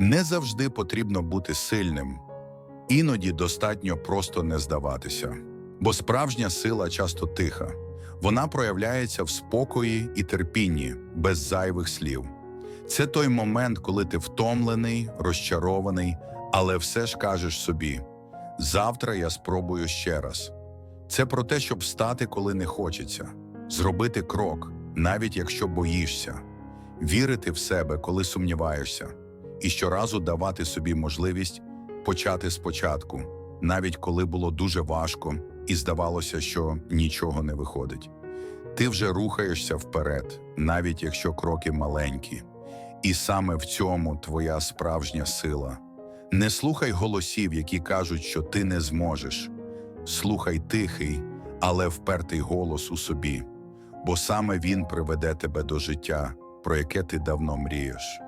Не завжди потрібно бути сильним, іноді достатньо просто не здаватися. Бо справжня сила часто тиха. Вона проявляється в спокої і терпінні, без зайвих слів. Це той момент, коли ти втомлений, розчарований, але все ж кажеш собі: завтра я спробую ще раз. Це про те, щоб встати, коли не хочеться, зробити крок, навіть якщо боїшся, вірити в себе, коли сумніваєшся, і щоразу давати собі можливість почати спочатку, навіть коли було дуже важко і здавалося, що нічого не виходить. Ти вже рухаєшся вперед, навіть якщо кроки маленькі. І саме в цьому твоя справжня сила. Не слухай голосів, які кажуть, що ти не зможеш. Слухай тихий, але впертий голос у собі, бо саме він приведе тебе до життя, про яке ти давно мрієш.